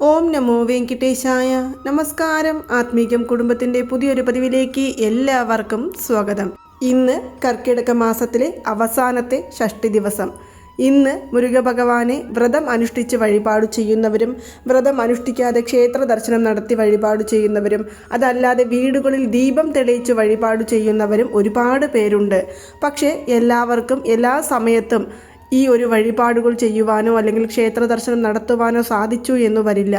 ഓം നമോ വെങ്കിട്ടേശായ. നമസ്കാരം. ആത്മീകം കുടുംബത്തിന്റെ പുതിയൊരു പതിവിലേക്ക് എല്ലാവർക്കും സ്വാഗതം. ഇന്ന് കർക്കിടക മാസത്തിലെ അവസാനത്തെ ഷഷ്ടി ദിവസം. ഇന്ന് മുരുക ഭഗവാനെ വ്രതം അനുഷ്ഠിച്ച് വഴിപാട് ചെയ്യുന്നവരും വ്രതം അനുഷ്ഠിക്കാതെ ക്ഷേത്ര ദർശനം നടത്തി വഴിപാട് ചെയ്യുന്നവരും അതല്ലാതെ വീടുകളിൽ ദീപം തെളിയിച്ച് വഴിപാട് ചെയ്യുന്നവരും ഒരുപാട് പേരുണ്ട്. പക്ഷേ എല്ലാവർക്കും എല്ലാ സമയത്തും ഈ ഒരു വഴിപാടുകൾ ചെയ്യുവാനോ അല്ലെങ്കിൽ ക്ഷേത്ര ദർശനം നടത്തുവാനോ സാധിച്ചു എന്ന് വരില്ല.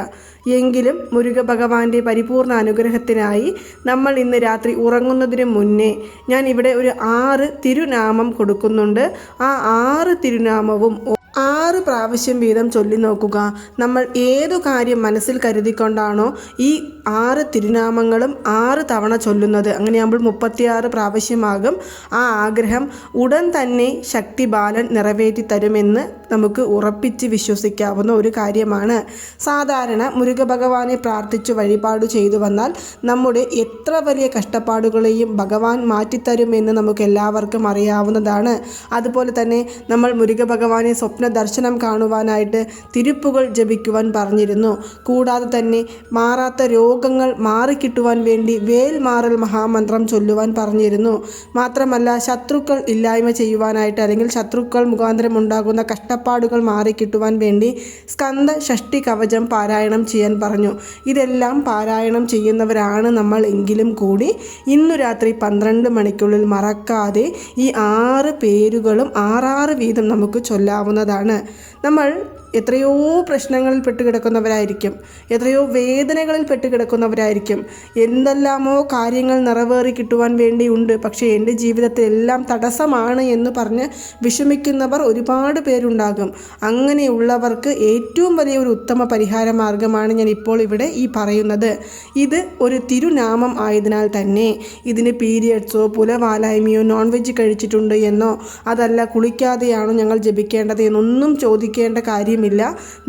എങ്കിലും മുരുക ഭഗവാന്റെ പരിപൂർണ അനുഗ്രഹത്തിനായി നമ്മൾ ഇന്ന് രാത്രി ഉറങ്ങുന്നതിന് മുന്നേ ഞാൻ ഇവിടെ ഒരു ആറ് തിരുനാമം കൊടുക്കുന്നുണ്ട്. ആ ആറ് തിരുനാമവും ആറ് പ്രാവശ്യം വീതം ചൊല്ലി നോക്കുക. നമ്മൾ ഏതു കാര്യം മനസ്സിൽ കരുതിക്കൊണ്ടാണോ ഈ ആറ് തിരുനാമങ്ങളും ആറ് തവണ ചൊല്ലുന്നത്. അങ്ങനെയാകുമ്പോൾ മുപ്പത്തിയാറ് പ്രാവശ്യമാകും ആ ആഗ്രഹം ഉടൻ തന്നെ ശക്തി ബാലൻ നിറവേറ്റി തരുമെന്ന് നമുക്ക് ഉറപ്പിച്ച് വിശ്വസിക്കാവുന്ന ഒരു കാര്യമാണ്. സാധാരണ മുരുക ഭഗവാനെ പ്രാർത്ഥിച്ചു വഴിപാട് ചെയ്തു വന്നാൽ നമ്മുടെ എത്ര വലിയ കഷ്ടപ്പാടുകളെയും ഭഗവാൻ മാറ്റിത്തരുമെന്ന് നമുക്ക് എല്ലാവർക്കും അറിയാവുന്നതാണ്. അതുപോലെ തന്നെ നമ്മൾ മുരുക ഭഗവാനെ സ്വപ്ന ദർശനം കാണുവാനായിട്ട് തിരുപ്പുകൾ ജപിക്കുവാൻ പറഞ്ഞിരുന്നു. കൂടാതെ തന്നെ മാറാത്ത രോഗങ്ങൾ മാറിക്കിട്ടുവാൻ വേണ്ടി വേൽ മാറൽ മഹാമന്ത്രം ചൊല്ലുവാൻ പറഞ്ഞിരുന്നു. മാത്രമല്ല ശത്രുക്കൾ ഇല്ലായ്മ ചെയ്യുവാനായിട്ട് അല്ലെങ്കിൽ ശത്രുക്കൾ മുഖാന്തരം ഉണ്ടാകുന്ന കഷ്ടപ്പാടുകൾ മാറിക്കിട്ടുവാൻ വേണ്ടി സ്കന്ദ ഷഷ്ടി കവചം പാരായണം ചെയ്യാൻ പറഞ്ഞു. ഇതെല്ലാം പാരായണം ചെയ്യുന്നവരാണ് നമ്മൾ എങ്കിലും കൂടി. ഇന്നു രാത്രി പന്ത്രണ്ട് മണിക്കുള്ളിൽ മറക്കാതെ ഈ ആറ് പേരുകളും ആറാറ് വീതം നമുക്ക് ചൊല്ലാവുന്നതാണ്. നമ്മൾ എത്രയോ പ്രശ്നങ്ങളിൽ പെട്ട് കിടക്കുന്നവരായിരിക്കും എത്രയോ വേദനകളിൽ പെട്ട് കിടക്കുന്നവരായിരിക്കും എന്തെല്ലാമോ കാര്യങ്ങൾ നിറവേറി കിട്ടുവാൻ വേണ്ടിയുണ്ട്. പക്ഷേ എന്റെ ജീവിതത്തിൽ എല്ലാം തടസ്സമാണ് എന്ന് പറഞ്ഞ് വിഷമിക്കുന്നവർ ഒരുപാട് പേരുണ്ടാകും. അങ്ങനെയുള്ളവർക്ക് ഏറ്റവും വലിയ ഒരു ഉത്തമ പരിഹാര മാർഗമാണ് ഞാൻ ഇപ്പോൾ ഇവിടെ ഈ പറയുന്നത്. ഇത് ഒരു തിരുനാമം ആയതിനാൽ തന്നെ. ഇതിന് പീരിയഡ്സോ പുലവാലായ്മയോ നോൺ വെജ് കഴിച്ചിട്ടുണ്ട് എന്നോ അതല്ല കുളിക്കാതെയാണോ ഞങ്ങൾ ജപിക്കേണ്ടത് എന്നൊന്നും ചോദിക്കേണ്ട കാര്യമില്ല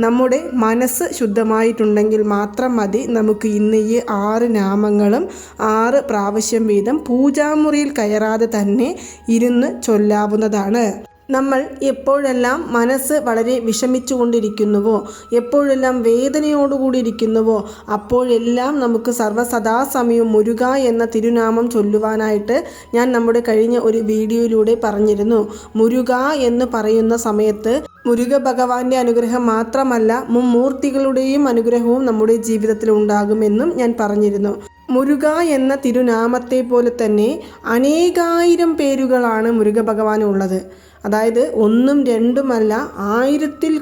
നമ്മുടെ മനസ്സ് ശുദ്ധമായിട്ടുണ്ടെങ്കിൽ മാത്രം മതി. നമുക്ക് ഇന്ന് ഈ ആറ് നാമങ്ങളും ആറ് പ്രാവശ്യം വീതം പൂജാമുറിയിൽ കയറാതെ തന്നെ ഇരുന്ന് ചൊല്ലാവുന്നതാണ്. നമ്മൾ എപ്പോഴെല്ലാം മനസ്സ് വളരെ വിഷമിച്ചുകൊണ്ടിരിക്കുന്നുവോ എപ്പോഴെല്ലാം വേദനയോടുകൂടി ഇരിക്കുന്നുവോ അപ്പോഴെല്ലാം നമുക്ക് സർവസദാസമയം മുരുക എന്ന തിരുനാമം ചൊല്ലുവാനായിട്ട് ഞാൻ നമ്മുടെ കഴിഞ്ഞ ഒരു വീഡിയോയിലൂടെ പറഞ്ഞിരുന്നു. മുരുക എന്ന് പറയുന്ന സമയത്ത് മുരുക ഭഗവാന്റെ അനുഗ്രഹം മാത്രമല്ല മുമ്മൂർത്തികളുടെയും അനുഗ്രഹവും നമ്മുടെ ജീവിതത്തിൽ ഉണ്ടാകുമെന്നും ഞാൻ പറഞ്ഞിരുന്നു. മുരുക എന്ന തിരുനാമത്തെ പോലെ തന്നെ അനേകായിരം പേരുകളാണ് മുരുക ഭഗവാനുള്ളത് അതായത് ഒന്നും രണ്ടുമല്ല ആയിരത്തിൽ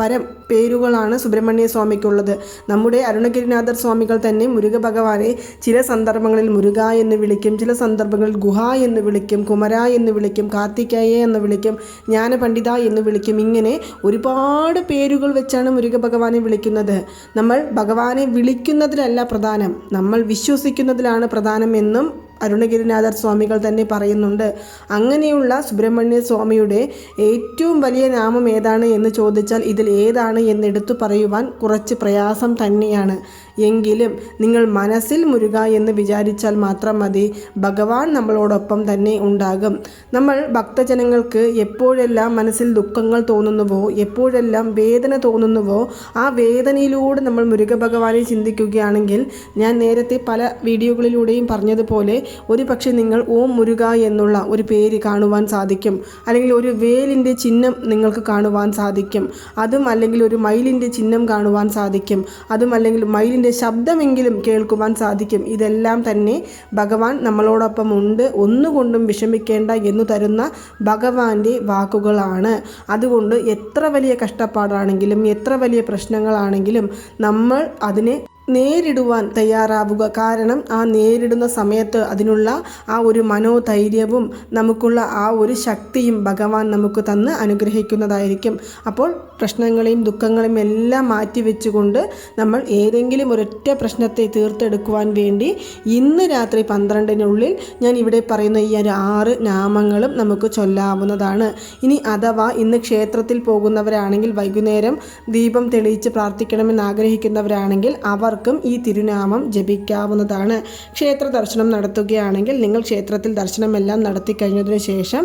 പരം പേരുകളാണ് സുബ്രഹ്മണ്യ സ്വാമിക്കുള്ളത്. നമ്മുടെ അരുണഗിരിനാഥർ സ്വാമികൾ തന്നെ മുരുക ഭഗവാനെ ചില സന്ദർഭങ്ങളിൽ മുരുക എന്ന് വിളിക്കും ചില സന്ദർഭങ്ങളിൽ ഗുഹ എന്ന് വിളിക്കും കുമര എന്ന് വിളിക്കും കാർത്തികേയ എന്ന് വിളിക്കും ജ്ഞാനപണ്ഡിത എന്ന് വിളിക്കും. ഇങ്ങനെ ഒരുപാട് പേരുകൾ വെച്ചാണ് മുരുക ഭഗവാനെ വിളിക്കുന്നത്. നമ്മൾ ഭഗവാനെ വിളിക്കുന്നതിലല്ല പ്രധാനം നമ്മൾ വിശ്വസിക്കുന്നതിലാണ് പ്രധാനം എന്നും അരുണഗിരിനാഥർ സ്വാമികൾ തന്നെ പറയുന്നുണ്ട്. അങ്ങനെയുള്ള സുബ്രഹ്മണ്യ സ്വാമിയുടെ ഏറ്റവും വലിയ നാമം ഏതാണ് എന്ന് ചോദിച്ചാൽ ഇതിൽ ഏതാണ് എന്ന് എടുത്തു പറയുവാൻ കുറച്ച് പ്രയാസം തന്നെയാണ്. എങ്കിലും നിങ്ങൾ മനസ്സിൽ മുരുക എന്ന് വിചാരിച്ചാൽ മാത്രം മതി. ഭഗവാൻ നമ്മളോടൊപ്പം തന്നെ ഉണ്ടാകും. നമ്മൾ ഭക്തജനങ്ങൾക്ക് എപ്പോഴെല്ലാം മനസ്സിൽ ദുഃഖങ്ങൾ തോന്നുന്നുവോ എപ്പോഴെല്ലാം വേദന തോന്നുന്നുവോ ആ വേദനയിലൂടെ നമ്മൾ മുരുക ഭഗവാനെ ചിന്തിക്കുകയാണെങ്കിൽ ഞാൻ നേരത്തെ പല വീഡിയോകളിലൂടെയും പറഞ്ഞതുപോലെ ഒരു പക്ഷേ നിങ്ങൾ ഓം മുരുക എന്നുള്ള ഒരു പേര് കാണുവാൻ സാധിക്കും. അല്ലെങ്കിൽ ഒരു വേലിന്റെ ചിഹ്നം നിങ്ങൾക്ക് കാണുവാൻ സാധിക്കും. അതും അല്ലെങ്കിൽ ഒരു മയിലിന്റെ ചിഹ്നം കാണുവാൻ സാധിക്കും. അതും അല്ലെങ്കിൽ മയിലിന്റെ ശബ്ദമെങ്കിലും കേൾക്കുവാൻ സാധിക്കും. ഇതെല്ലാം തന്നെ ഭഗവാൻ നമ്മളോടൊപ്പം ഉണ്ട്. ഒന്നുകൊണ്ടും വിഷമിക്കേണ്ട എന്ന് തരുന്ന ഭഗവാന്റെ വാക്കുകളാണ്. അതുകൊണ്ട് എത്ര വലിയ കഷ്ടപ്പാടാണെങ്കിലും എത്ര വലിയ പ്രശ്നങ്ങളാണെങ്കിലും നമ്മൾ അതിനെ നേരിടുവാൻ തയ്യാറാവുക. കാരണം ആ നേരിടുന്ന സമയത്ത് അതിനുള്ള ആ ഒരു മനോധൈര്യവും നമുക്കുള്ള ആ ഒരു ശക്തിയും ഭഗവാൻ നമുക്ക് തന്ന് അനുഗ്രഹിക്കുന്നതായിരിക്കും. അപ്പോൾ പ്രശ്നങ്ങളെയും ദുഃഖങ്ങളെയും എല്ലാം മാറ്റിവെച്ചുകൊണ്ട് നമ്മൾ ഏതെങ്കിലും ഒരൊറ്റ പ്രശ്നത്തെ തീർത്തെടുക്കുവാൻ വേണ്ടി ഇന്ന് രാത്രി പന്ത്രണ്ടിനുള്ളിൽ ഞാൻ ഇവിടെ പറയുന്ന ഈ ഒരു ആറ് നാമങ്ങളും നമുക്ക് ചൊല്ലാവുന്നതാണ്. ഇനി അഥവാ ഇന്ന് ക്ഷേത്രത്തിൽ പോകുന്നവരാണെങ്കിൽ വൈകുന്നേരം ദീപം തെളിയിച്ച് പ്രാർത്ഥിക്കണമെന്ന് ആഗ്രഹിക്കുന്നവരാണെങ്കിൽ അവർക്കും ഈ തിരുനാമം ജപിക്കാവുന്നതാണ്. ക്ഷേത്ര ദർശനം നടത്തുകയാണെങ്കിൽ നിങ്ങൾ ക്ഷേത്രത്തിൽ ദർശനമെല്ലാം നടത്തി കഴിഞ്ഞതിന് ശേഷം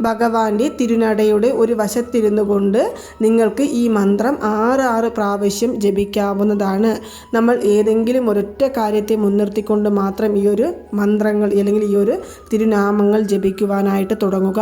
ഭഗവാന്റെ തിരുനടയുടെ ഒരു വശത്തിരുന്നു കൊണ്ട് നിങ്ങൾക്ക് ഈ മന്ത്രം ആറ് ആറ് പ്രാവശ്യം ജപിക്കാവുന്നതാണ്. നമ്മൾ ഏതെങ്കിലും ഒരൊറ്റ കാര്യത്തെ മുൻനിർത്തിക്കൊണ്ട് മാത്രം ഈ ഒരു മന്ത്രങ്ങൾ അല്ലെങ്കിൽ ഈ ഒരു തിരുനാമങ്ങൾ ജപിക്കുവാനായിട്ട് തുടങ്ങുക.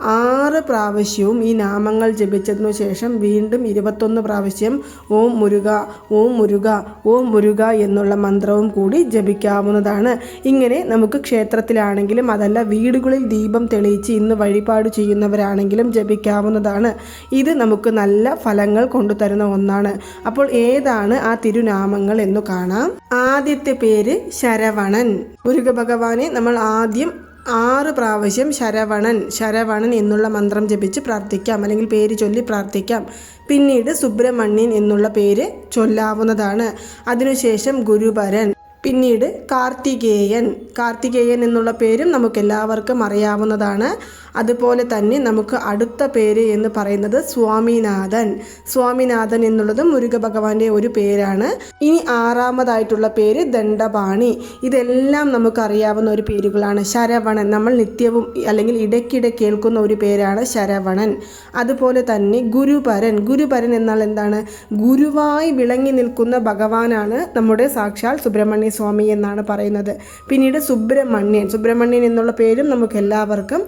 ആറ് പ്രാവശ്യവും ഈ നാമങ്ങൾ ജപിച്ചതിനു ശേഷം വീണ്ടും ഇരുപത്തൊന്ന് പ്രാവശ്യം ഓം മുരുക ഓം മുരുക ഓം മുരുക എന്നുള്ള മന്ത്രവും കൂടി ജപിക്കാവുന്നതാണ്. ഇങ്ങനെ നമുക്ക് ക്ഷേത്രത്തിലാണെങ്കിലും അതല്ല വീടുകളിൽ ദീപം തെളിയിച്ച് ഇന്ന് വഴിപാട് ചെയ്യുന്നവരാണെങ്കിലും ജപിക്കാവുന്നതാണ്. ഇത് നമുക്ക് നല്ല ഫലങ്ങൾ കൊണ്ടുതരുന്ന ഒന്നാണ്. അപ്പോൾ ഏതാണ് ആ തിരുനാമങ്ങൾ എന്ന് കാണാം. ആദ്യത്തെ പേര് ശരവണൻ. മുരുക ഭഗവാനെ നമ്മൾ ആദ്യം ആറ് പ്രാവശ്യം ശരവണൻ ശരവണൻ എന്നുള്ള മന്ത്രം ജപിച്ച് പ്രാർത്ഥിക്കാം. അല്ലെങ്കിൽ പേര് ചൊല്ലി പ്രാർത്ഥിക്കാം. പിന്നീട് സുബ്രഹ്മണ്യൻ എന്നുള്ള പേര് ചൊല്ലാവുന്നതാണ്. അതിനുശേഷം ഗുരുപരൻ പിന്നീട് കാർത്തികേയൻ. കാർത്തികേയൻ എന്നുള്ള പേരും നമുക്കെല്ലാവർക്കും അറിയാവുന്നതാണ്. അതുപോലെ തന്നെ നമുക്ക് അടുത്ത പേര് എന്ന് പറയുന്നത് സ്വാമിനാഥൻ. സ്വാമിനാഥൻ എന്നുള്ളതും മുരുക ഭഗവാന്റെ ഒരു പേരാണ്. ഇനി ആറാമതായിട്ടുള്ള പേര് ദണ്ഡപാണി. ഇതെല്ലാം നമുക്കറിയാവുന്ന ഒരു പേരുകളാണ്. ശരവണൻ. നമ്മൾ നിത്യവും അല്ലെങ്കിൽ ഇടയ്ക്കിടെ കേൾക്കുന്ന ഒരു പേരാണ് ശരവണൻ. അതുപോലെ തന്നെ ഗുരുപരൻ. ഗുരുപരൻ എന്നാൽ എന്താണ്? ഗുരുവായി വിളങ്ങി നിൽക്കുന്ന ഭഗവാനാണ് നമ്മുടെ സാക്ഷാൽ സുബ്രഹ്മണ്യ സ്വാമി എന്നാണ് പറയുന്നത്. പിന്നീട് സുബ്രഹ്മണ്യൻ. സുബ്രഹ്മണ്യൻ എന്നുള്ള പേരും നമുക്ക് എല്ലാവർക്കും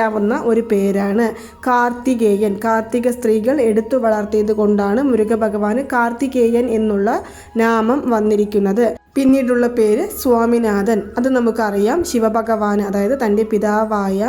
അറിയാവുന്ന ഒരു പേരാണ്. കാർത്തികേയൻ. കാർത്തിക സ്ത്രീകൾ എടുത്തു വളർത്തിയത് കൊണ്ടാണ് മുരുകഭഗവാന് കാർത്തികേയൻ എന്നുള്ള നാമം വന്നിരിക്കുന്നത്. പിന്നീടുള്ള പേര് സ്വാമിനാഥൻ. അത് നമുക്കറിയാം. ശിവഭഗവാൻ അതായത് തന്റെ പിതാവായ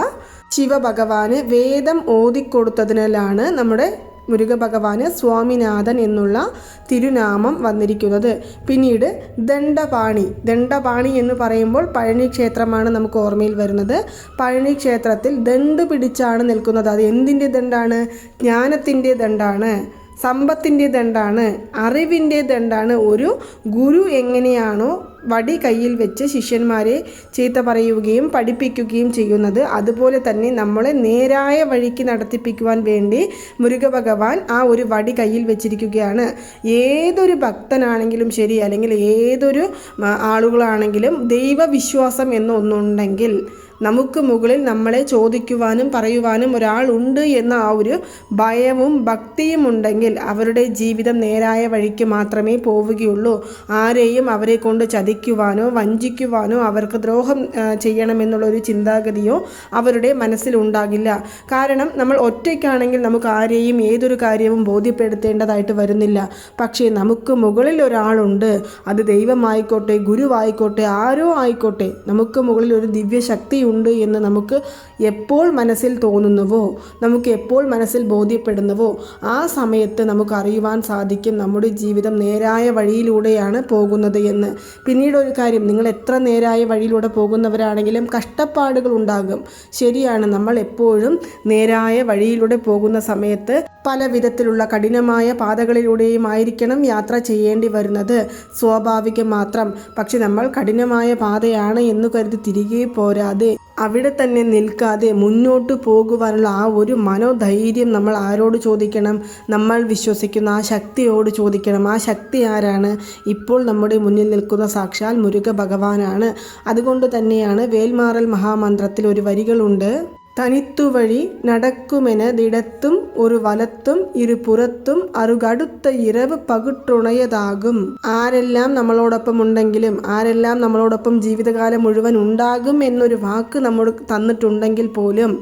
ശിവഭഗവാന് വേദം ഓതിക്കൊടുത്തതിനാലാണ് നമ്മുടെ മുരുക ഭഗവാന് സ്വാമിനാഥൻ എന്നുള്ള തിരുനാമം വന്നിരിക്കുന്നത്. പിന്നീട് ദണ്ഡപാണി. ദണ്ഡപാണി എന്ന് പറയുമ്പോൾ പഴനി ക്ഷേത്രമാണ് നമുക്ക് ഓർമ്മയിൽ വരുന്നത്. പഴനി ക്ഷേത്രത്തിൽ ദണ്ട് പിടിച്ചാണ് നിൽക്കുന്നത്. അത് എന്തിന്റെ ദണ്ടാണ്? ജ്ഞാനത്തിന്റെ ദണ്ടാണ്. സമ്പത്തിന്റെ ദണ്ടാണ് അറിവിന്റെ ദണ്ടാണ് ഒരു ഗുരു എങ്ങനെയാണോ വടി കയ്യിൽ വെച്ച് ശിഷ്യന്മാരെ ചീത്ത പറയുകയും പഠിപ്പിക്കുകയും ചെയ്യുന്നത് അതുപോലെ തന്നെ നമ്മളെ നേരായ വഴിക്ക് നടത്തിപ്പിക്കുവാൻ വേണ്ടി മുരുക ഭഗവാൻ ആ ഒരു വടി കയ്യിൽ വെച്ചിരിക്കുകയാണ്. ഏതൊരു ഭക്തനാണെങ്കിലും ശരി അല്ലെങ്കിൽ ഏതൊരു ആളുകളാണെങ്കിലും ദൈവവിശ്വാസം എന്നൊന്നുണ്ടെങ്കിൽ നമുക്ക് മുകളിൽ നമ്മളെ ചോദിക്കുവാനും പറയുവാനും ഒരാളുണ്ട് എന്ന ആ ഒരു ഭയവും ഭക്തിയും ഉണ്ടെങ്കിൽ അവരുടെ ജീവിതം നേരായ വഴിക്ക് മാത്രമേ പോവുകയുള്ളൂ. ആരെയും അവരെ കൊണ്ട് ചതിക്കുവാനോ വഞ്ചിക്കുവാനോ അവർക്ക് ദ്രോഹം ചെയ്യണമെന്നുള്ളൊരു ചിന്താഗതിയോ അവരുടെ മനസ്സിലുണ്ടാകില്ല കാരണം നമ്മൾ ഒറ്റയ്ക്കാണെങ്കിൽ നമുക്ക് ആരെയും ഏതൊരു കാര്യവും ബോധ്യപ്പെടുത്തേണ്ടതായിട്ട് വരുന്നില്ല. പക്ഷേ നമുക്ക് മുകളിൽ ഒരാളുണ്ട്. അത് ദൈവമായിക്കോട്ടെ ഗുരുവായിക്കോട്ടെ ആരോ ആയിക്കോട്ടെ നമുക്ക് മുകളിൽ ഒരു ദിവ്യശക്തിയുണ്ട്. എന്ന് നമുക്ക് എപ്പോൾ മനസ്സിൽ തോന്നുന്നുവോ നമുക്ക് എപ്പോൾ മനസ്സിൽ ബോധ്യപ്പെടുന്നുവോ ആ സമയത്ത് നമുക്ക് അറിയുവാൻ സാധിക്കും നമ്മുടെ ജീവിതം നേരായ വഴിയിലൂടെയാണ് പോകുന്നത് എന്ന്. പിന്നീട് ഒരു കാര്യം നിങ്ങൾ എത്ര നേരായ വഴിയിലൂടെ പോകുന്നവരാണെങ്കിലും കഷ്ടപ്പാടുകൾ ഉണ്ടാകും. ശരിയാണ് നമ്മൾ എപ്പോഴും നേരായ വഴിയിലൂടെ പോകുന്ന സമയത്ത് പല വിധത്തിലുള്ള കഠിനമായ പാതകളിലൂടെയും ആയിരിക്കണം യാത്ര ചെയ്യേണ്ടി വരുന്നത്. സ്വാഭാവികം മാത്രം പക്ഷെ നമ്മൾ കഠിനമായ പാതയാണ് എന്ന് കരുതി തിരികെ പോരാതെ അവിടെ തന്നെ നിൽക്കാതെ മുന്നോട്ട് പോകുവാനുള്ള ആ ഒരു മനോധൈര്യം നമ്മൾ ആരോട് ചോദിക്കണം? നമ്മൾ വിശ്വസിക്കുന്ന ആ ശക്തിയോട് ചോദിക്കണം. ആ ശക്തി ആരാണ്? ഇപ്പോൾ നമ്മുടെ മുന്നിൽ നിൽക്കുന്ന സാക്ഷാൽ മുരുക ഭഗവാനാണ് അതുകൊണ്ട് തന്നെയാണ് വേൽമാറൽ മഹാമന്ത്രത്തിൽ ഒരു വരികളുണ്ട്. തനിത്തുവഴി നടക്കുമെനതിടത്തും ഒരു വലത്തും ഇരുപുറത്തും അറുകടുത്ത ഇരവ് പകുട്ടുണയതാകും. ആരെല്ലാം നമ്മളോടൊപ്പം ഉണ്ടെങ്കിലും ആരെല്ലാം നമ്മളോടൊപ്പം ജീവിതകാലം മുഴുവൻ ഉണ്ടാകും എന്നൊരു വാക്ക് നമ്മൾ തന്നിട്ടുണ്ടെങ്കിൽ പോലും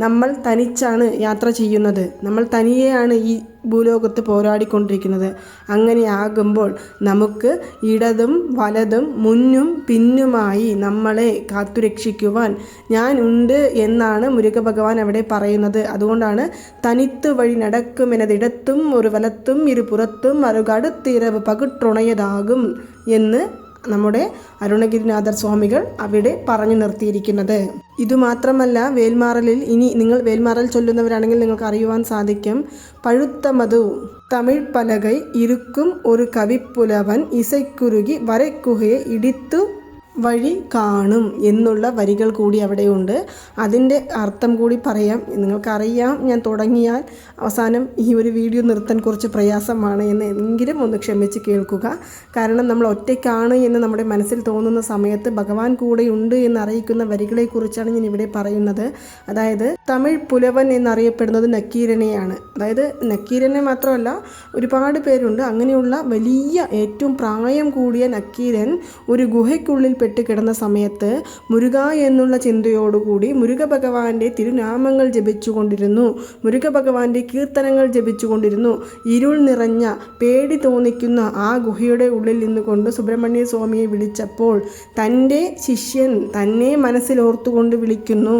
നമ്മൾ തനിച്ചാണ് യാത്ര ചെയ്യുന്നത്. നമ്മൾ തനിയെയാണ് ഈ ഭൂലോകത്ത് പോരാടിക്കൊണ്ടിരിക്കുന്നത്. അങ്ങനെയാകുമ്പോൾ നമുക്ക് ഇടതും വലതും മുന്നും പിന്നുമായി നമ്മളെ കാത്തുരക്ഷിക്കുവാൻ ഞാൻ ഉണ്ട് എന്നാണ് മുരുക ഭഗവാൻ അവിടെ പറയുന്നത്. അതുകൊണ്ടാണ് തനിത്ത് വഴി നടക്കുമെന്നതിടത്തും ഒരു വലത്തും ഇരുപുറത്തും അറുകടുത്തിരവ് പകുട്ടുണയതാകും എന്ന് നമ്മുടെ അരുണഗിരിനാഥർ സ്വാമികൾ അവിടെ പറഞ്ഞു നിർത്തിയിരിക്കുന്നത്. ഇതുമാത്രമല്ല വേൽമാറലിൽ ഇനി നിങ്ങൾ വേൽമാറൽ ചൊല്ലുന്നവരാണെങ്കിൽ നിങ്ങൾക്ക് അറിയുവാൻ സാധിക്കും. പഴുത്ത മധു തമിഴ് പലകൈ ഇരുക്കും ഒരു കവിപ്പുലവൻ ഇസൈക്കുരുകി വരക്കുഹയെ ഇടിത്തു വഴി കാണും എന്നുള്ള വരികൾ കൂടി അവിടെയുണ്ട് അതിന്റെ അർത്ഥം കൂടി പറയാം. നിങ്ങൾക്കറിയാം ഞാൻ തുടങ്ങിയാൽ അവസാനം ഈ ഒരു വീഡിയോ നിർത്താൻ കുറച്ച് പ്രയാസമാണ് എന്ന് എങ്കിലും ഒന്ന് ക്ഷമിച്ച് കേൾക്കുക. കാരണം നമ്മൾ ഒറ്റയ്ക്കാണ് എന്ന് നമ്മുടെ മനസ്സിൽ തോന്നുന്ന സമയത്ത് ഭഗവാൻ കൂടെയുണ്ട് എന്ന് അറിയിക്കുന്ന വരികളെക്കുറിച്ചാണ് ഞാൻ ഇവിടെ പറയുന്നത്. അതായത് തമിഴ് പുലവൻ എന്നറിയപ്പെടുന്നത് നക്കീരനെയാണ്. അതായത് നക്കീരനെ മാത്രമല്ല ഒരുപാട് പേരുണ്ട്. അങ്ങനെയുള്ള വലിയ ഏറ്റവും പ്രായം കൂടിയ നക്കീരൻ ഒരു ഗുഹയ്ക്കുള്ളിൽ പെട്ട് കിടന്ന സമയത്ത് മുരുക എന്നുള്ള ചിന്തയോടുകൂടി മുരുക ഭഗവാന്റെ തിരുനാമങ്ങൾ ജപിച്ചുകൊണ്ടിരുന്നു. മുരുക ഭഗവാന്റെ കീർത്തനങ്ങൾ ജപിച്ചുകൊണ്ടിരുന്നു. ഇരുൾ നിറഞ്ഞ പേടി തോന്നിക്കുന്ന ആ ഗുഹയുടെ ഉള്ളിൽ നിന്നുകൊണ്ട് സുബ്രഹ്മണ്യ സ്വാമിയെ വിളിച്ചപ്പോൾ തന്റെ ശിഷ്യൻ തന്നെ മനസ്സിലോർത്തുകൊണ്ട് വിളിക്കുന്നു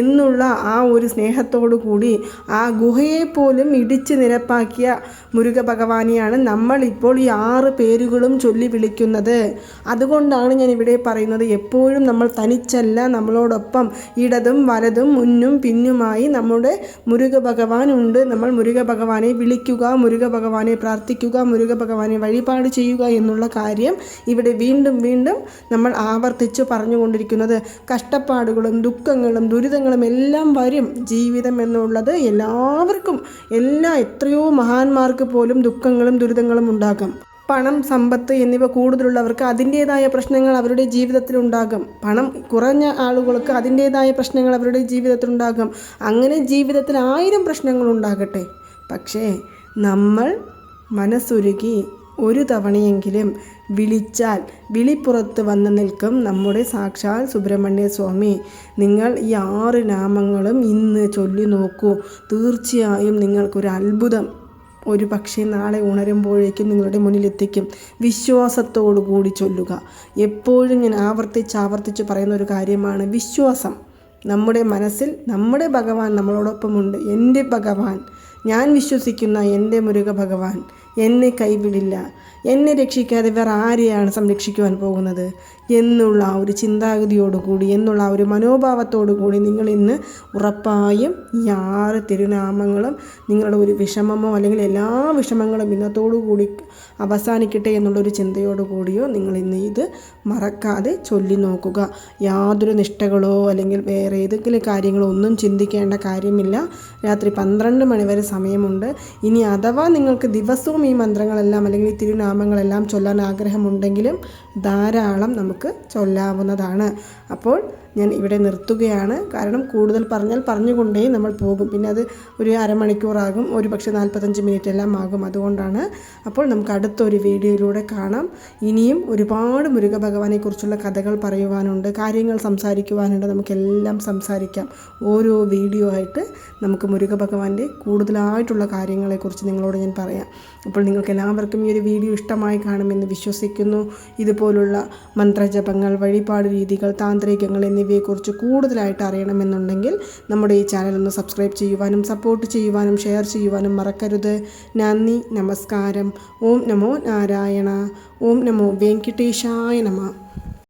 എന്നുള്ള ആ ഒരു സ്നേഹത്തോടു കൂടി ആ ഗുഹയെ പോലും ഇടിച്ച് നിരപ്പാക്കിയ മുരുക ഭഗവാനെയാണ് നമ്മളിപ്പോൾ ഈ ആറ് പേരുകളും ചൊല്ലി വിളിക്കുന്നത്. അതുകൊണ്ടാണ് ഞാൻ ഇവിടെ പറയുന്നത് എപ്പോഴും നമ്മൾ തനിച്ചല്ല നമ്മളോടൊപ്പം ഇടതും വലതും മുന്നും പിന്നുമായി നമ്മുടെ മുരുക ഭഗവാൻ ഉണ്ട്. നമ്മൾ മുരുക ഭഗവാനെ വിളിക്കുക മുരുക ഭഗവാനെ പ്രാർത്ഥിക്കുക മുരുക ഭഗവാനെ വഴിപാട് ചെയ്യുക എന്നുള്ള കാര്യം ഇവിടെ വീണ്ടും വീണ്ടും നമ്മൾ ആവർത്തിച്ച് പറഞ്ഞുകൊണ്ടിരിക്കുന്നത്. കഷ്ടപ്പാടുകളും ദുഃഖങ്ങളും ദുരിതങ്ങളും എല്ലാം വരും ജീവിതം എന്നുള്ളത് എല്ലാവർക്കും എല്ലാ എത്രയോ മഹാന്മാർക്ക് പോലും ദുഃഖങ്ങളും ദുരിതങ്ങളും ഉണ്ടാകും പണം സമ്പത്ത് എന്നിവ കൂടുതലുള്ളവർക്ക് അതിന്റേതായ പ്രശ്നങ്ങൾ അവരുടെ ജീവിതത്തിലുണ്ടാകും പണം കുറഞ്ഞ ആളുകൾക്ക് അതിന്റേതായ പ്രശ്നങ്ങൾ അവരുടെ ജീവിതത്തിലുണ്ടാകും അങ്ങനെ ജീവിതത്തിൽ ആയിരം പ്രശ്നങ്ങൾ ഉണ്ടാകട്ടെ. പക്ഷേ നമ്മൾ മനസ്സുരുകി ഒരു തവണയെങ്കിലും വിളിച്ചാൽ വിളിപ്പുറത്ത് വന്ന് നിൽക്കും നമ്മുടെ സാക്ഷാൽ സുബ്രഹ്മണ്യ സ്വാമി. നിങ്ങൾ ഈ ആറ് നാമങ്ങളും ഇന്ന് ചൊല്ലി നോക്കൂ തീർച്ചയായും നിങ്ങൾക്കൊരു അത്ഭുതം ഒരു പക്ഷേ നാളെ ഉണരുമ്പോഴേക്കും നിങ്ങളുടെ മുന്നിലെത്തിക്കും. വിശ്വാസത്തോടു കൂടി ചൊല്ലുക. എപ്പോഴും ഞാൻ ആവർത്തിച്ച് ആവർത്തിച്ച് പറയുന്ന ഒരു കാര്യമാണ് വിശ്വാസം. നമ്മുടെ മനസ്സിൽ നമ്മുടെ ഭഗവാൻ നമ്മളോടൊപ്പമുണ്ട്. എന്റെ ഭഗവാൻ. ഞാൻ വിശ്വസിക്കുന്ന എന്റെ മുരുക ഭഗവാൻ. എന്നെ കൈവിടില്ല. എന്നെ രക്ഷിക്കാതെ വേറെ ആരെയാണ് സംരക്ഷിക്കുവാൻ പോകുന്നത്? എന്നുള്ള ആ ഒരു ചിന്താഗതിയോടുകൂടി എന്നുള്ള ആ ഒരു മനോഭാവത്തോടു കൂടി നിങ്ങൾ ഇന്ന് ഉറപ്പായും ഈ ആറ് തിരുനാമങ്ങളും നിങ്ങളുടെ ഒരു വിഷമമോ അല്ലെങ്കിൽ എല്ലാ വിഷമങ്ങളും ഇന്നത്തോടു കൂടി അവസാനിക്കട്ടെ എന്നുള്ളൊരു ചിന്തയോടു കൂടിയോ നിങ്ങൾ ഇന്ന് ഇത് മറക്കാതെ ചൊല്ലി നോക്കുക. യാതൊരു നിഷ്ഠകളോ അല്ലെങ്കിൽ വേറെ ഏതെങ്കിലും കാര്യങ്ങളോ ഒന്നും ചിന്തിക്കേണ്ട കാര്യമില്ല. രാത്രി പന്ത്രണ്ട് മണിവരെ സമയമുണ്ട്. ഇനി അഥവാ നിങ്ങൾക്ക് ദിവസവും ഈ മന്ത്രങ്ങളെല്ലാം അല്ലെങ്കിൽ തിരുനാമങ്ങളെല്ലാം ചൊല്ലാൻ ആഗ്രഹമുണ്ടെങ്കിലും ധാരാളം നമുക്ക് ചൊല്ലാവുന്നതാണ്. അപ്പോൾ ഞാൻ ഇവിടെ നിർത്തുകയാണ്. കാരണം കൂടുതൽ പറഞ്ഞാൽ പറഞ്ഞുകൊണ്ടേ നമ്മൾ പോകും. പിന്നെ അത് ഒരു അരമണിക്കൂറാകും. ഒരു പക്ഷേ നാൽപ്പത്തഞ്ച് മിനിറ്റ് എല്ലാം ആകും അതുകൊണ്ടാണ്. അപ്പോൾ നമുക്ക് അടുത്തൊരു വീഡിയോയിലൂടെ കാണാം. ഇനിയും ഒരുപാട് മുരുക ഭഗവാനെക്കുറിച്ചുള്ള കഥകൾ പറയുവാനുണ്ട്. കാര്യങ്ങൾ സംസാരിക്കുവാനുണ്ട്. നമുക്കെല്ലാം സംസാരിക്കാം. ഓരോ വീഡിയോ ആയിട്ട് നമുക്ക് മുരുക ഭഗവാന്റെ കൂടുതലായിട്ടുള്ള കാര്യങ്ങളെക്കുറിച്ച് നിങ്ങളോട് ഞാൻ പറയാം. അപ്പോൾ നിങ്ങൾക്ക് എല്ലാവർക്കും ഈ ഒരു വീഡിയോ ഇഷ്ടമായി കാണുമെന്ന് വിശ്വസിക്കുന്നു. ഇതുപോലുള്ള മന്ത്രജപങ്ങൾ വഴിപാട് രീതികൾ താന്ത്രികങ്ങൾ എന്നിവയെക്കുറിച്ച് കൂടുതലായിട്ട് അറിയണമെന്നുണ്ടെങ്കിൽ നമ്മുടെ ഈ ചാനൽ ഒന്ന് സബ്സ്ക്രൈബ് ചെയ്യുവാനും സപ്പോർട്ട് ചെയ്യുവാനും ഷെയർ ചെയ്യുവാനും മറക്കരുത്. നന്ദി നമസ്കാരം. ഓം നമോ നാരായണ. ഓം നമോ വെങ്കിട്ടേശായ നമ.